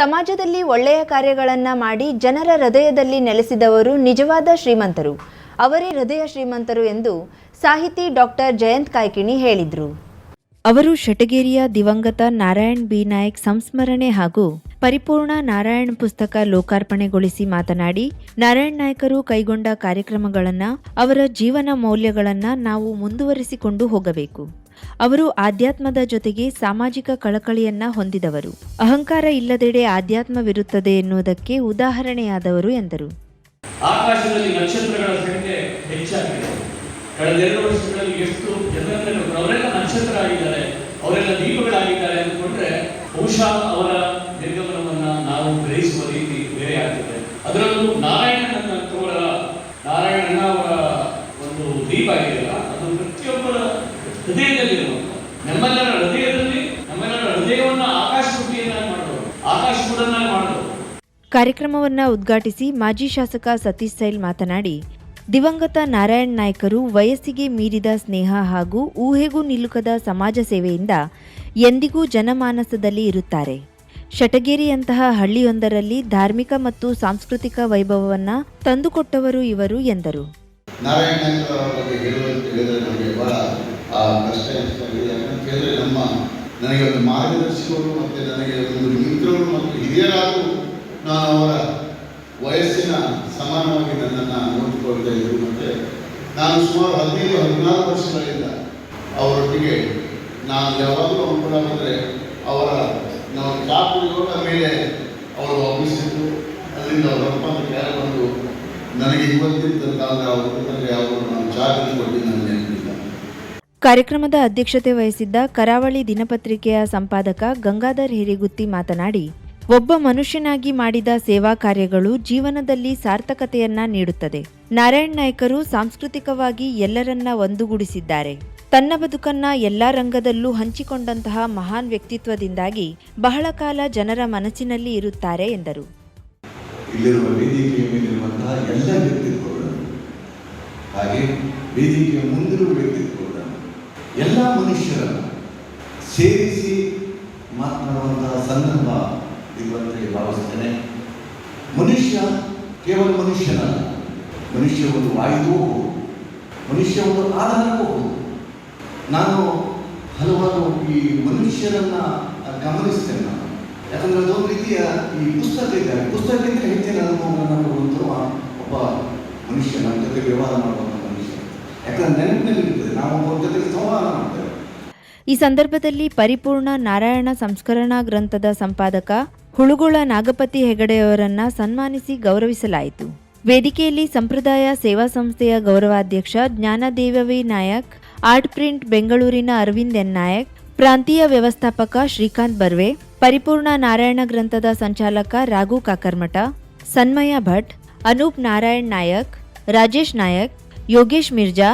ಸಮಾಜದಲ್ಲಿ ಒಳ್ಳೆಯ ಕಾರ್ಯಗಳನ್ನು ಮಾಡಿ ಜನರ ಹೃದಯದಲ್ಲಿ ನೆಲೆಸಿದವರು ನಿಜವಾದ ಶ್ರೀಮಂತರು. ಅವರೇ ಹೃದಯ ಶ್ರೀಮಂತರು ಎಂದು ಸಾಹಿತಿ ಡಾಕ್ಟರ್ ಜಯಂತ್ ಕಾಯ್ಕಿಣಿ ಹೇಳಿದರು. ಅವರು ಶಟಗೇರಿಯ ದಿವಂಗತ ನಾರಾಯಣ್ ಬಿ. ನಾಯಕ್ ಸಂಸ್ಮರಣೆ ಹಾಗೂ ಪರಿಪೂರ್ಣ ನಾರಾಯಣ್ ಪುಸ್ತಕ ಲೋಕಾರ್ಪಣೆಗೊಳಿಸಿ ಮಾತನಾಡಿ, ನಾರಾಯಣ್ ನಾಯಕರು ಕೈಗೊಂಡ ಕಾರ್ಯಕ್ರಮಗಳನ್ನು ಅವರ ಜೀವನ ಮೌಲ್ಯಗಳನ್ನು ನಾವು ಮುಂದುವರಿಸಿಕೊಂಡು ಹೋಗಬೇಕು. ಅವರು ಆಧ್ಯಾತ್ಮದ ಜೊತೆಗೆ ಸಾಮಾಜಿಕ ಕಳಕಳಿಯನ್ನ ಹೊಂದಿದವರು. ಅಹಂಕಾರ ಇಲ್ಲದೆಡೆ ಆಧ್ಯಾತ್ಮವಿರುತ್ತದೆ ಎನ್ನುವುದಕ್ಕೆ ಉದಾಹರಣೆಯಾದವರು ಎಂದರು. ಆಕಾಶದಲ್ಲಿ ನಕ್ಷತ್ರಗಳ ಸಂಖ್ಯೆ ಹೆಚ್ಚಾಗಿದೆ. ಕಳೆದ ಎರಡು ವರ್ಷಗಳಲ್ಲಿ ಎಷ್ಟು ಜನರನ್ನು ಅವರೆಲ್ಲ ನಕ್ಷತ್ರ ಆಗಿದ್ದಾರೆ. ಅವರೆಲ್ಲ ದೀಪಗಳಾಗಿದ್ದಾರೆ ಅಂದ್ಕೊಂಡ್ರೆ ಬಹುಶಃ ಅವರ ನಿರ್ಗಮನವನ್ನು ನಾವು ಗ್ರಹಿಸುವ ಕಾರ್ಯಕ್ರಮವನ್ನ ಉದ್ಘಾಟಿಸಿ ಮಾಜಿ ಶಾಸಕ ಸತೀಶ್ ಸೈಲ್ ಮಾತನಾಡಿ ದಿವಂಗತ ನಾರಾಯಣ್ ನಾಯ್ಕರು ವಯಸ್ಸಿಗೆ ಮೀರಿದ ಸ್ನೇಹ ಹಾಗೂ ಊಹೆಗೂ ನಿಲುಕದ ಸಮಾಜ ಸೇವೆಯಿಂದ ಎಂದಿಗೂ ಜನಮಾನಸದಲ್ಲಿ ಇರುತ್ತಾರೆ. ಶಟಗೇರಿಯಂತಹ ಹಳ್ಳಿಯೊಂದರಲ್ಲಿ ಧಾರ್ಮಿಕ ಮತ್ತು ಸಾಂಸ್ಕೃತಿಕ ವೈಭವವನ್ನು ತಂದುಕೊಟ್ಟವರು ಇವರು ಎಂದರು. ನನಗೆ ಒಂದು ಮಾರ್ಗದರ್ಶಿಗಳು ಮತ್ತು ನನಗೆ ಒಂದು ಹಿರಿಯರಾದರೂ ನಾನು ಅವರ ವಯಸ್ಸಿನ ಸಮಾನವಾಗಿ ನನ್ನನ್ನು ನೋಡಿಕೊಳ್ತಾ ಇದ್ದರು ಮತ್ತು ನಾನು ಸುಮಾರು ಹದಿನೈದು, ಹದಿನಾರು ವರ್ಷಗಳಿಂದ ಅವರೊಟ್ಟಿಗೆ ನಾನು ಯಾವಾಗಲೂ ಅನುಕೂಲ ಬಂದರೆ ಅವರ ನಾವು ಕಾಪು ಯೋಗ ಮೇಲೆ ಅವರು ಒಪ್ಪಿಸಿದ್ದು ಅಲ್ಲಿಂದ ಅವರಪ್ಪ ಅಂತ ಕೆಳಗೆ ಬಂದು ನನಗೆ ಇವತ್ತಿನ ತನಕ ಅವರ ನನಗೆ ಅವರು ನಾನು ಚಾರ್ಜ್ ಕೊಟ್ಟು ನನ್ನ ನೆನಪಿಲ್ಲ. ಕಾರ್ಯಕ್ರಮದ ಅಧ್ಯಕ್ಷತೆ ವಹಿಸಿದ್ದ ಕರಾವಳಿ ದಿನಪತ್ರಿಕೆಯ ಸಂಪಾದಕ ಗಂಗಾಧರ್ ಹಿರಿಗುತ್ತಿ ಮಾತನಾಡಿ ಒಬ್ಬ ಮನುಷ್ಯನಾಗಿ ಮಾಡಿದ ಸೇವಾ ಕಾರ್ಯಗಳು ಜೀವನದಲ್ಲಿ ಸಾರ್ಥಕತೆಯನ್ನ ನೀಡುತ್ತದೆ. ನಾರಾಯಣ್ ನಾಯ್ಕರು ಸಾಂಸ್ಕೃತಿಕವಾಗಿ ಎಲ್ಲರನ್ನ ಒಂದುಗೂಡಿಸಿದ್ದಾರೆ. ತನ್ನ ಬದುಕನ್ನ ಎಲ್ಲಾ ರಂಗದಲ್ಲೂ ಹಂಚಿಕೊಂಡಂತಹ ಮಹಾನ್ ವ್ಯಕ್ತಿತ್ವದಿಂದಾಗಿ ಬಹಳ ಕಾಲ ಜನರ ಮನಸ್ಸಿನಲ್ಲಿ ಇರುತ್ತಾರೆ ಎಂದರು. ಹಾಗೆ ವೇದಿಕೆಯ ಮುಂದಿರುವ ವ್ಯಕ್ತಿತ್ವಗಳನ್ನು ಎಲ್ಲ ಮನುಷ್ಯರನ್ನು ಸೇರಿಸಿ ಮಾತನಾಡುವಂತಹ ಸಂದರ್ಭ ಇರುವಂತೆ ಭಾವಿಸ್ತೇನೆ ಮನುಷ್ಯ ಕೇವಲ ಮನುಷ್ಯನಲ್ಲ. ಮನುಷ್ಯ ಒಂದು ವಾಯುವೂ ಮನುಷ್ಯ ಒಂದು ಆಧಾರವೂ ನಾನು ಹಲವಾರು ಈ ಮನುಷ್ಯರನ್ನ ಗಮನಿಸ್ತೇನೆ ನಾನು. ಯಾಕಂದ್ರೆ ಅದೊಂದು ರೀತಿಯ ಈ ಪುಸ್ತಕ ಇದೆ. ಪುಸ್ತಕಕ್ಕಿಂತ ಹೆಚ್ಚಿನ ಅನುಭವವನ್ನು ಕೊಡುವಂತಹ ಒಬ್ಬ ಮನುಷ್ಯ, ನಮ್ಮ ಜೊತೆ ವ್ಯವಹಾರ ಮಾಡುವಂಥ ಮನುಷ್ಯ. ಯಾಕಂದ್ರೆ ನೆನಪಿನಲ್ಲಿ ಇರ್ತದೆ, ನಾವು ಒಬ್ಬರ ಜೊತೆಗೆ ಸಂವಾದ ಮಾಡ್ತೇವೆ. ಈ ಸಂದರ್ಭದಲ್ಲಿ ಪರಿಪೂರ್ಣ ನಾರಾಯಣ ಸಂಸ್ಕರಣಾ ಗ್ರಂಥದ ಸಂಪಾದಕ ಹುಳುಗುಳ ನಾಗಪತಿ ಹೆಗಡೆಯವರನ್ನ ಸನ್ಮಾನಿಸಿ ಗೌರವಿಸಲಾಯಿತು. ವೇದಿಕೆಯಲ್ಲಿ ಸಂಪ್ರದಾಯ ಸೇವಾ ಸಂಸ್ಥೆಯ ಗೌರವಾಧ್ಯಕ್ಷ ಜ್ಞಾನದೇವವಿ ನಾಯಕ್, ಆರ್ಟ್ ಪ್ರಿಂಟ್ ಬೆಂಗಳೂರಿನ ಅರವಿಂದ್ ಎನ್ ನಾಯಕ್, ಪ್ರಾಂತೀಯ ವ್ಯವಸ್ಥಾಪಕ ಶ್ರೀಕಾಂತ್ ಬರ್ವೆ, ಪರಿಪೂರ್ಣ ನಾರಾಯಣ ಗ್ರಂಥದ ಸಂಚಾಲಕ ರಾಘು ಕಾಕರ್ಮಠ, ಸನ್ಮಯ ಭಟ್, ಅನೂಪ್ ನಾರಾಯಣ್ ನಾಯಕ್, ರಾಜೇಶ್ ನಾಯಕ್, ಯೋಗೇಶ್ ಮಿರ್ಜಾ,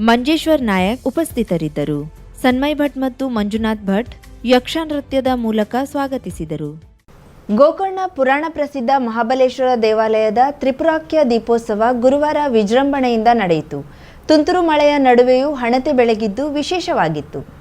ಮಂಜೇಶ್ವರ್ ನಾಯಕ್ ಉಪಸ್ಥಿತರಿದ್ದರು. ಸನ್ಮಯ್ ಭಟ್ ಮತ್ತು ಮಂಜುನಾಥ್ ಭಟ್ ಯಕ್ಷ ನೃತ್ಯದ ಮೂಲಕ ಸ್ವಾಗತಿಸಿದರು. ಗೋಕರ್ಣ ಪುರಾಣ ಪ್ರಸಿದ್ಧ ಮಹಾಬಲೇಶ್ವರ ದೇವಾಲಯದ ತ್ರಿಪುರಾಖ್ಯ ದೀಪೋತ್ಸವ ಗುರುವಾರ ವಿಜೃಂಭಣೆಯಿಂದ ನಡೆಯಿತು. ತುಂತುರು ಮಳೆಯ ನಡುವೆಯೂ ಹಣತೆ ಬೆಳಗಿದ್ದು ವಿಶೇಷವಾಗಿತ್ತು.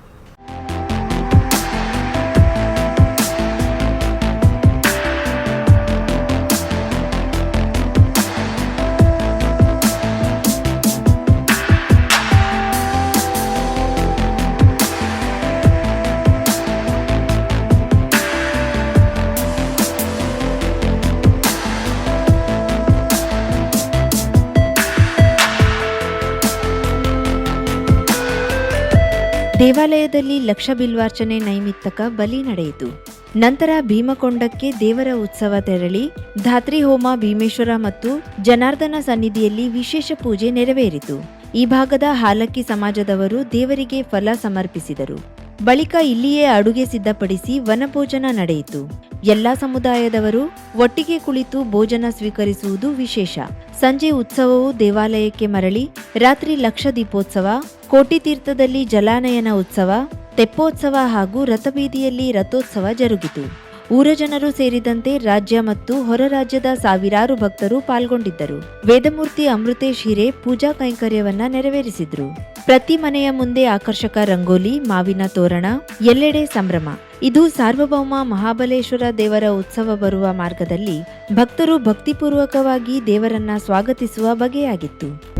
ದೇವಾಲಯದಲ್ಲಿ ಲಕ್ಷ ಬಿಲ್ವಾರ್ಚನೆ ನೈಮಿತ್ತಕ ಬಲಿ ನಡೆಯಿತು. ನಂತರ ಭೀಮಕೊಂಡಕ್ಕೆ ದೇವರ ಉತ್ಸವ ತೆರಳಿ ಧಾತ್ರಿ ಹೋಮ ಭೀಮೇಶ್ವರ ಮತ್ತು ಜನಾರ್ದನ ಸನ್ನಿಧಿಯಲ್ಲಿ ವಿಶೇಷ ಪೂಜೆ ನೆರವೇರಿತು. ಈ ಭಾಗದ ಹಾಲಕ್ಕಿ ಸಮಾಜದವರು ದೇವರಿಗೆ ಫಲ ಸಮರ್ಪಿಸಿದರು. ಬಳಿಕ ಇಲ್ಲಿಯೇ ಅಡುಗೆ ಸಿದ್ಧಪಡಿಸಿ ವನಭೋಜನ ನಡೆಯಿತು. ಎಲ್ಲಾ ಸಮುದಾಯದವರು ಒಟ್ಟಿಗೆ ಕುಳಿತು ಭೋಜನ ಸ್ವೀಕರಿಸುವುದು ವಿಶೇಷ. ಸಂಜೆ ಉತ್ಸವವು ದೇವಾಲಯಕ್ಕೆ ಮರಳಿ, ರಾತ್ರಿ ಲಕ್ಷ ದೀಪೋತ್ಸವ, ಕೋಟಿ ತೀರ್ಥದಲ್ಲಿ ಜಲಾನಯನ ಉತ್ಸವ, ತೆಪ್ಪೋತ್ಸವ ಹಾಗೂ ರಥಬೀದಿಯಲ್ಲಿ ರಥೋತ್ಸವ ಜರುಗಿತು. ಊರ ಜನರು ಸೇರಿದಂತೆ ರಾಜ್ಯ ಮತ್ತು ಹೊರ ರಾಜ್ಯದ ಸಾವಿರಾರು ಭಕ್ತರು ಪಾಲ್ಗೊಂಡಿದ್ದರು. ವೇದಮೂರ್ತಿ ಅಮೃತೇಶ್ ಹಿರೆ ಪೂಜಾ ಕೈಂಕರ್ಯವನ್ನ ನೆರವೇರಿಸಿದ್ರು. ಪ್ರತಿ ಮನೆಯ ಮುಂದೆ ಆಕರ್ಷಕ ರಂಗೋಲಿ, ಮಾವಿನ ತೋರಣ, ಎಲ್ಲೆಡೆ ಸಂಭ್ರಮ. ಇದು ಸಾರ್ವಭೌಮ ಮಹಾಬಲೇಶ್ವರ ದೇವರ ಉತ್ಸವ ಬರುವ ಮಾರ್ಗದಲ್ಲಿ ಭಕ್ತರು ಭಕ್ತಿಪೂರ್ವಕವಾಗಿ ದೇವರನ್ನ ಸ್ವಾಗತಿಸುವ ಬಗೆಯಾಗಿತ್ತು.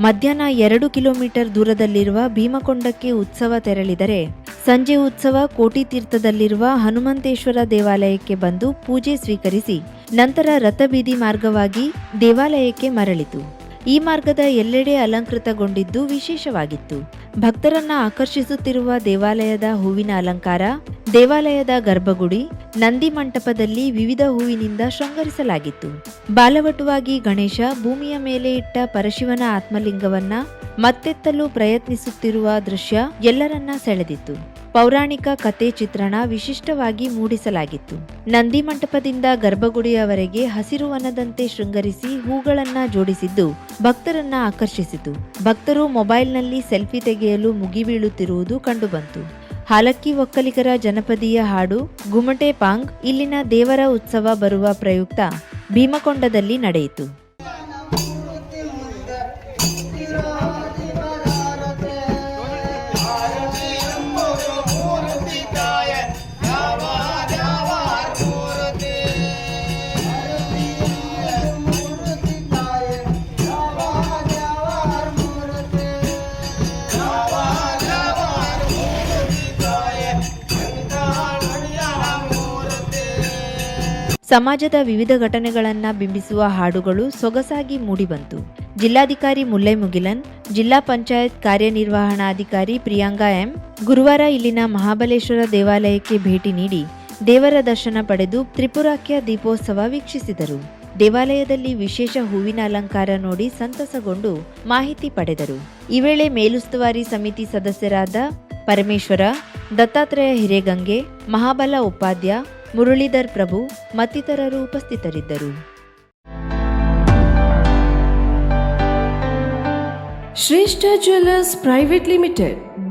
ಮಧ್ಯಾಹ್ನ ಎರಡು ಕಿಲೋಮೀಟರ್ ದೂರದಲ್ಲಿರುವ ಭೀಮಕೊಂಡಕ್ಕೆ ಉತ್ಸವ ತೆರಳಿದರೆ ಸಂಜೆ ಉತ್ಸವ ಕೋಟಿ ತೀರ್ಥದಲ್ಲಿರುವ ಹನುಮಂತೇಶ್ವರ ದೇವಾಲಯಕ್ಕೆ ಬಂದು ಪೂಜೆ ಸ್ವೀಕರಿಸಿ ನಂತರ ರಥಬೀದಿ ಮಾರ್ಗವಾಗಿ ದೇವಾಲಯಕ್ಕೆ ಮರಳಿತು. ಈ ಮಾರ್ಗದ ಎಲ್ಲೆಡೆ ಅಲಂಕೃತಗೊಂಡಿದ್ದು ವಿಶೇಷವಾಗಿತ್ತು. ಭಕ್ತರನ್ನ ಆಕರ್ಷಿಸುತ್ತಿರುವ ದೇವಾಲಯದ ಹೂವಿನ ಅಲಂಕಾರ ದೇವಾಲಯದ ಗರ್ಭಗುಡಿ, ನಂದಿ ಮಂಟಪದಲ್ಲಿ ವಿವಿಧ ಹೂವಿನಿಂದ ಶೃಂಗರಿಸಲಾಗಿತ್ತು. ಬಾಲವಟುವಾಗಿ ಗಣೇಶ ಭೂಮಿಯ ಮೇಲೆ ಇಟ್ಟ ಪರಶಿವನ ಆತ್ಮಲಿಂಗವನ್ನ ಮತ್ತೆತ್ತಲು ಪ್ರಯತ್ನಿಸುತ್ತಿರುವ ದೃಶ್ಯ ಎಲ್ಲರನ್ನ ಸೆಳೆದಿತ್ತು. ಪೌರಾಣಿಕ ಕತೆ ಚಿತ್ರಣ ವಿಶಿಷ್ಟವಾಗಿ ಮೂಡಿಸಲಾಗಿತ್ತು. ನಂದಿ ಮಂಟಪದಿಂದ ಗರ್ಭಗುಡಿಯವರೆಗೆ ಹಸಿರು ವನದಂತೆ ಶೃಂಗರಿಸಿ ಹೂಗಳನ್ನ ಜೋಡಿಸಿದ್ದು ಭಕ್ತರನ್ನ ಆಕರ್ಷಿಸಿತು. ಭಕ್ತರು ಮೊಬೈಲ್ನಲ್ಲಿ ಸೆಲ್ಫಿ ತೆಗೆಯಲು ಮುಗಿಬೀಳುತ್ತಿರುವುದು ಕಂಡುಬಂತು. ಹಾಲಕ್ಕಿ ಒಕ್ಕಲಿಗರ ಜನಪದೀಯ ಹಾಡು ಗುಮಟೆ ಪಾಂಗ್ ಇಲ್ಲಿನ ದೇವರ ಉತ್ಸವ ಬರುವ ಪ್ರಯುಕ್ತ ಭೀಮಕೊಂಡದಲ್ಲಿ ನಡೆಯಿತು. ಸಮಾಜದ ವಿವಿಧ ಘಟನೆಗಳನ್ನು ಬಿಂಬಿಸುವ ಹಾಡುಗಳು ಸೊಗಸಾಗಿ ಮೂಡಿಬಂತು. ಜಿಲ್ಲಾಧಿಕಾರಿ ಮುಲ್ಲೈ ಮುಗಿಲನ್, ಜಿಲ್ಲಾ ಪಂಚಾಯತ್ ಕಾರ್ಯನಿರ್ವಹಣಾಧಿಕಾರಿ ಪ್ರಿಯಾಂಕಾ ಎಂ, ಗುರುವಾರ ಇಲ್ಲಿನ ಮಹಾಬಲೇಶ್ವರ ದೇವಾಲಯಕ್ಕೆ ಭೇಟಿ ನೀಡಿ ದೇವರ ದರ್ಶನ ಪಡೆದು ತ್ರಿಪುರಾಖ್ಯ ದೀಪೋತ್ಸವ ವೀಕ್ಷಿಸಿದರು. ದೇವಾಲಯದಲ್ಲಿ ವಿಶೇಷ ಹೂವಿನ ಅಲಂಕಾರ ನೋಡಿ ಸಂತಸಗೊಂಡು ಮಾಹಿತಿ ಪಡೆದರು. ಈ ವೇಳೆ ಮೇಲುಸ್ತುವಾರಿ ಸಮಿತಿ ಸದಸ್ಯರಾದ ಪರಮೇಶ್ವರ, ದತ್ತಾತ್ರೇಯ ಹಿರೇಗಂಗೆ, ಮಹಾಬಲ ಉಪಾಧ್ಯ ಮುರಳೀಧರ್ ಪ್ರಭು ಮತ್ತಿತರರು ಉಪಸ್ಥಿತರಿದ್ದರು. Shreshta jewellers private limited